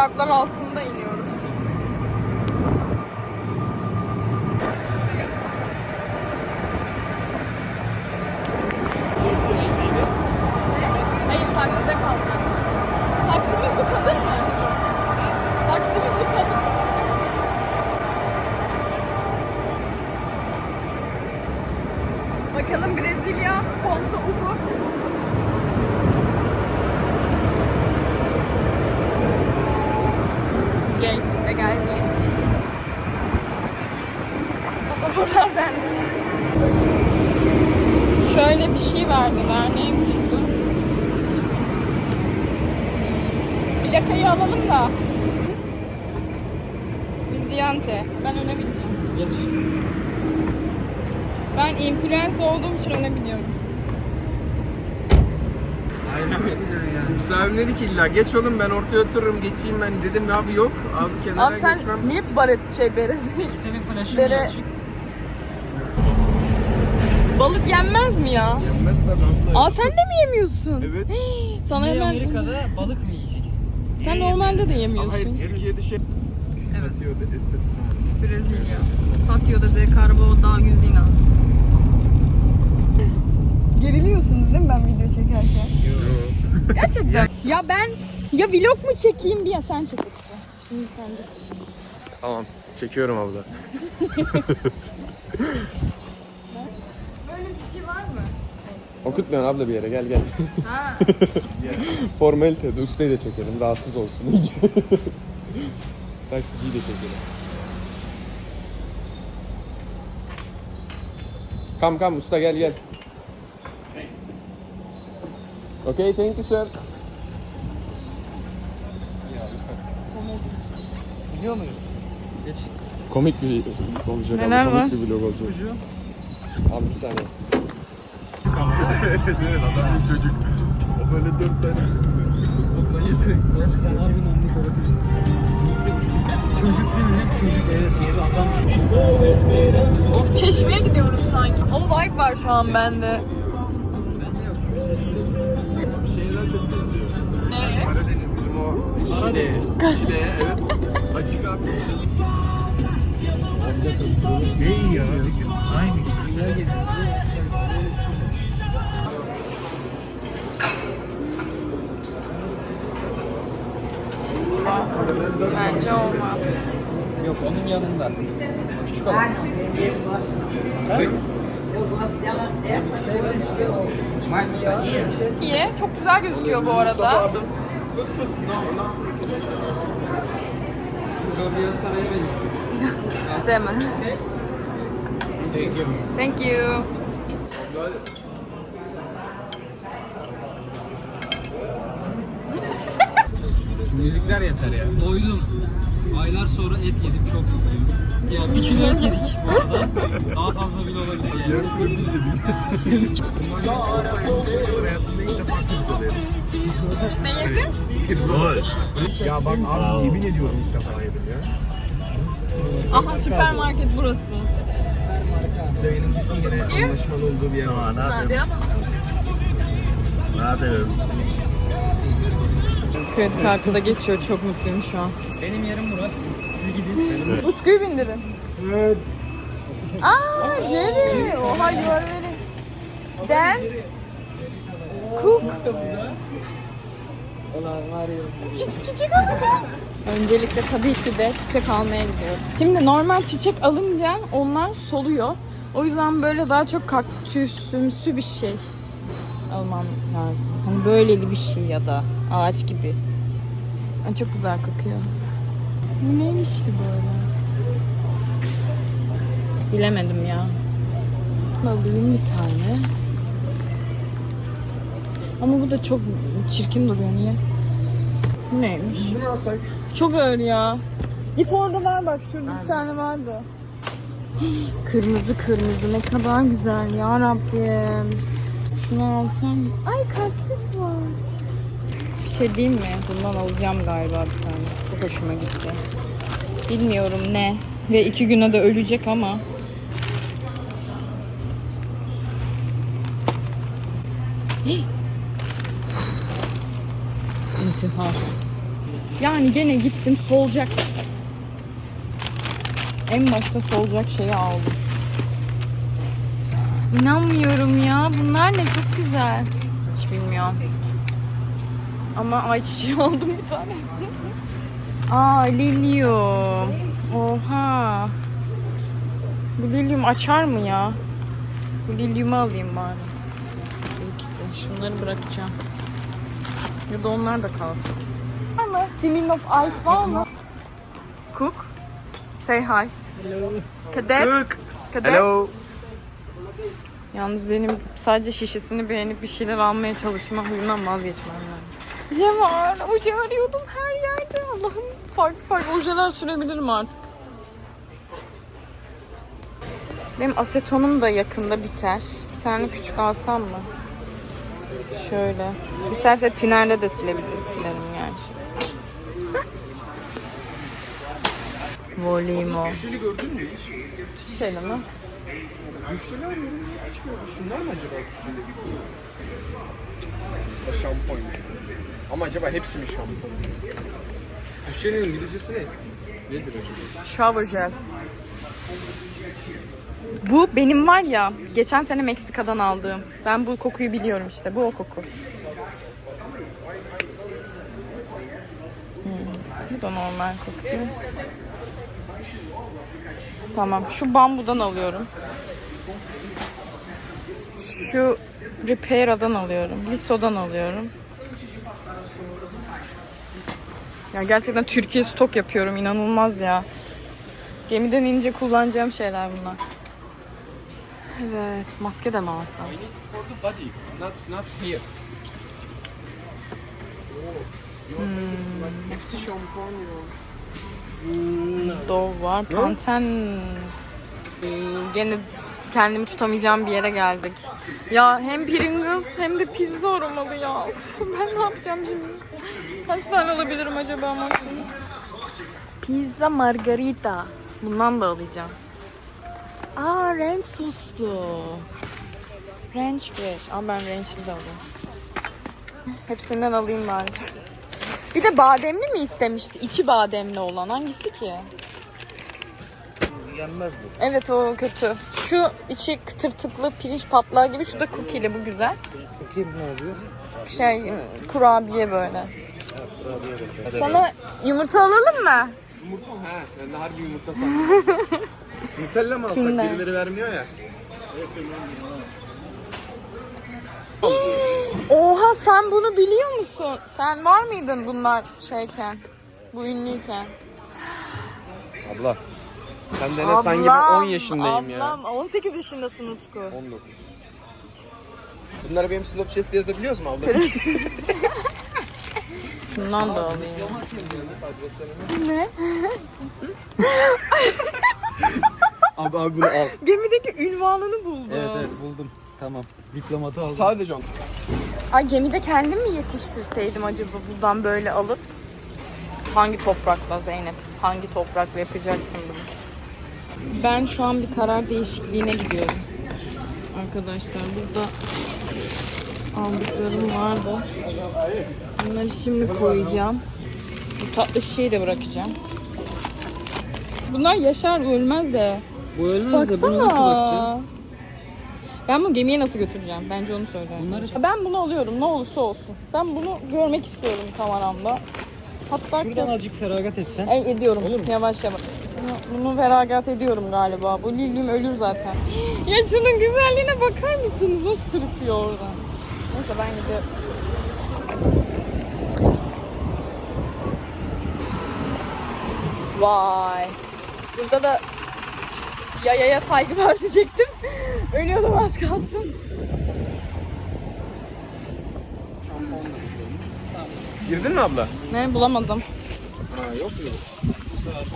şartlar altında iniyoruz. Hayır takside kalacağım. Taksimiz bu kadar mı? Taksimiz bu kadar. Bakalım Brezilya, Ponta Ubu. Gel, de geldi. Pasaportlar bende. Şöyle bir şey verdiler. Neymiş bu? Plakayı alalım da. Viziante. Ben öne bineceğim. Geç. Ben influencer olduğum için öne biniyorum. Aynen. Müsavim dedi ki illa geç oğlum ben ortaya otururum geçeyim ben dedim abi yok abi kenara Abi sen geçmem. niye baret şey bere Senin flash'ın Bere- açık? Balık yenmez mi ya? Yenmez tabii abla. Aa sen de mi yemiyorsun? Evet. Hii, Sana Güney hemen... Amerika'da balık mı yiyeceksin? Sen normalde de yemiyorsun. hayır Türkiye'de şey Evet. diyordu estetik. Brezilya. Patio de Carbo da Yüzina. Geriliyorsunuz değil mi ben video çekerken? Gerçekten. ya ben ya vlog mu çekeyim bir ya sen çek. Şimdi sendesin. Tamam çekiyorum abla. Böyle bir şey var mı? Okutmuyorsun abla bir yere gel gel. Ha. Formalite de ustayı da çekelim rahatsız olsun iyice. Taksiciyi de çekelim. Kam kam usta gel gel. Okay, thank you sir. Biliyor muyum? Geç. Komik bir olacak Neler abi, komik var? bir vlog olacak. Abi bir saniye. Evet evet adam bir çocuk. O böyle dört tane. Oğlum sen harbiden anlık olabilirsin. Çocuk değil mi? Çocuk evet. Bir adam. Of çeşmeye gidiyorum sanki. O vibe var şu an bende. Bir şeyler çok benziyor. Karadeniz bizim o Şile. Şile evet. Açık abi. Ne ya? Aynı. Güzel geliyor. Bence olmaz. Yok onun yanında. Küçük olan. İyi. Çok güzel gözüküyor bu arada. Gabriel Saray'a benziyor. Değil mi? Thank you. Müzikler yeter ya. Doydum. Aylar sonra et yedim çok mutluyum. Ya bir kilo et yedik bu arada. Daha fazla bile olabilir yani. Ne yedin? Ya bak abi yemin ediyorum ilk defa yedim ya. Aha süpermarket burası. Benim bütün gene anlaşmalı olduğu bir yer var. Hadi ama. Kredi kartı da geçiyor. Çok mutluyum şu an. Benim yerim Murat. Siz gidin. Utku'yu bindirin. Evet. Aa Jerry. Oha you are very... Dan? Cook. Ulan var ya. Çi- çiçek alacağım. Öncelikle tabii ki de çiçek almaya gidiyorum. Şimdi normal çiçek alınca onlar soluyor. O yüzden böyle daha çok kaktüsümsü bir şey almam lazım. Hani böyleli bir şey ya da ağaç gibi. Ay, çok güzel kokuyor. Bu neymiş ki böyle? Bilemedim ya. Alayım bir tane. Ama bu da çok çirkin duruyor niye? Bu neymiş? Bunu alsak. Çok ağır ya. Git orada var bak şurada bir tane vardı. Kırmızı kırmızı ne kadar güzel ya Rabbim. Şunu alsam. Ay kaktüs var. Şey diyeyim mi? Bundan alacağım galiba bir tane. Çok hoşuma gitti. Bilmiyorum ne. Ve iki güne de ölecek ama. Hih. İntihar. Yani gene gittim solacak. En başta solacak şeyi aldım. İnanmıyorum ya. Bunlar ne çok güzel. Hiç bilmiyorum. Ama ayçiçeği aldım bir tane. Aa lilyum. Oha. Bu lilyum açar mı ya? Bu lilyumu alayım bari. İkisi. Şunları bırakacağım. Ya da onlar da kalsın. Var mı? Smirnoff Ice var mı? Cook. Say hi. Hello. Kader. Kader. Yalnız benim sadece şişesini beğenip bir şeyler almaya çalışma huyundan vazgeçmem lazım. Oje var. Oje arıyordum her yerde. Allah'ım farklı farklı ojeler sürebilirim artık. Benim asetonum da yakında biter. Bir tane küçük alsam mı? Şöyle. Biterse tinerle de silebilirim, silerim gerçi. Volimo. Şöyle mi? Güçlüler mi? Açmıyor. Şunlar mı acaba güçlü? Da. Ama acaba hepsi mi şampuan? Güçlü'nün İngilizcesi ne? Nedir acaba? Shower gel. Bu benim var ya geçen sene Meksika'dan aldığım. Ben bu kokuyu biliyorum işte. Bu o koku. Hmm, Bu da normal kokuyor. Tamam. Şu bambudan alıyorum. Şu Repaira'dan alıyorum. Lisso'dan alıyorum. Ya gerçekten Türkiye stok yapıyorum. inanılmaz ya. Gemiden inince kullanacağım şeyler bunlar. Evet. Maske de mi alsam? Hmm. Hepsi şampuan ya. Dove var. Panten. Ee, gene kendimi tutamayacağım bir yere geldik. Ya hem Pringles hem de pizza aromalı ya. ben ne yapacağım şimdi? Kaç tane alabilirim acaba maksimum? Pizza margarita. Bundan da alacağım. Aa ranch soslu. Ranch fresh. Aa ben ranchli de alayım. Hepsinden alayım bari. Bir de bademli mi istemişti? İçi bademli olan. Hangisi ki? Yenmez bu. Evet o kötü. Şu içi tırtıklı pirinç patlağı gibi. Şu da cookie'li bu güzel. Bakayım ne oluyor? Şey kurabiye böyle. Sana yumurta alalım mı? Yumurta mı? He, ben de harbi yumurta sandım. Nutella mı alsak? Kinder. Birileri vermiyor ya. Oha sen bunu biliyor musun? Sen var mıydın bunlar şeyken? Bu ünlüyken. Abla. Sen de ne sanki ben 10 yaşındayım ya. ablam, 18 yaşındasın Utku. 19. Bunları benim slop chest yazabiliyoruz mu abla? Şundan da alayım. Ne? abi abi bunu al. Gemideki ünvanını buldu. Evet evet buldum. Tamam. Diplomatı aldım. Sadece on. Ay gemide kendim mi yetiştirseydim acaba buradan böyle alıp? Hangi toprakla Zeynep? Hangi toprakla yapacaksın bunu? Ben şu an bir karar değişikliğine gidiyorum. Arkadaşlar burada aldıklarım vardı. Bunları şimdi koyacağım. Bu tatlı şişeyi de bırakacağım. Bunlar yaşar ölmez de. Bu ölmez de bunu nasıl Baksana. bakacaksın? Ben bu gemiye nasıl götüreceğim? Bence onu söyle. Bunları- Ben bunu alıyorum ne olursa olsun. Ben bunu görmek istiyorum kameramda. Hatta Şuradan ki... azıcık feragat etsen. Ey, ediyorum. Olur mu? Yavaş yavaş. Bunu, bunu feragat ediyorum galiba. Bu lilyum ölür zaten. ya şunun güzelliğine bakar mısınız? O sırıtıyor oradan. Neyse ben gidiyorum. Vay. Burada da yayaya saygı var diyecektim. Ölüyordum az kalsın. Girdin mi abla? Ne bulamadım. Ha yok mu?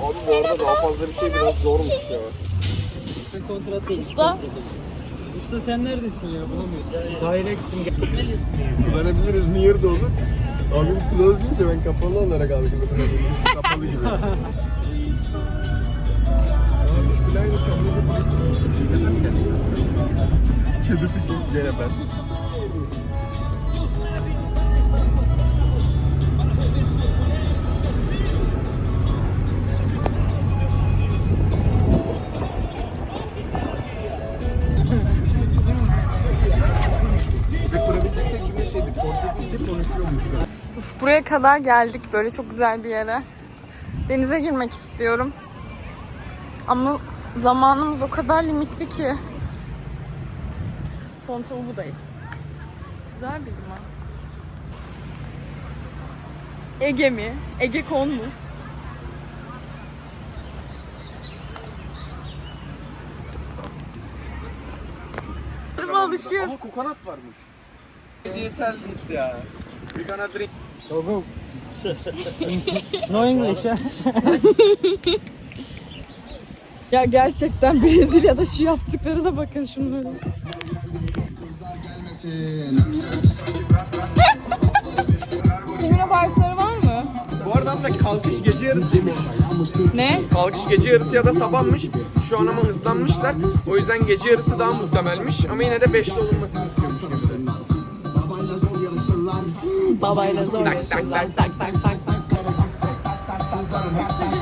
Abi bu arada daha fazla bir şey biraz zormuş ya. Kontrat değil. Usta. kontrat değil. Usta sen neredesin ya bulamıyorsun. Sahile gittim. Kullanabiliriz near da olur. Abim close deyince ben kapalı olarak algıladım. kapalı gibi. Kötüsü gene ben. Uf, buraya kadar geldik böyle çok güzel bir yere. Denize girmek istiyorum. Ama zamanımız o kadar limitli ki. Pontoğlu'dayız. Güzel bir liman. Ege mi? Ege kon mu? Ama alışıyoruz. Ama kokonat varmış. Yeterliyiz ya. We gonna drink. No English? Ya gerçekten Brezilya'da şu yaptıklarına bakın şunları. Simino Parsları var mı? Bu arada da kalkış gece yarısıymış. Ne? Kalkış gece yarısı ya da sabahmış. Şu an ama hızlanmışlar. O yüzden gece yarısı daha muhtemelmiş. Ama yine de 5'te olunmasını istiyormuş kimse. Babayla zor Tak tak tak tak tak tak. Siciliniz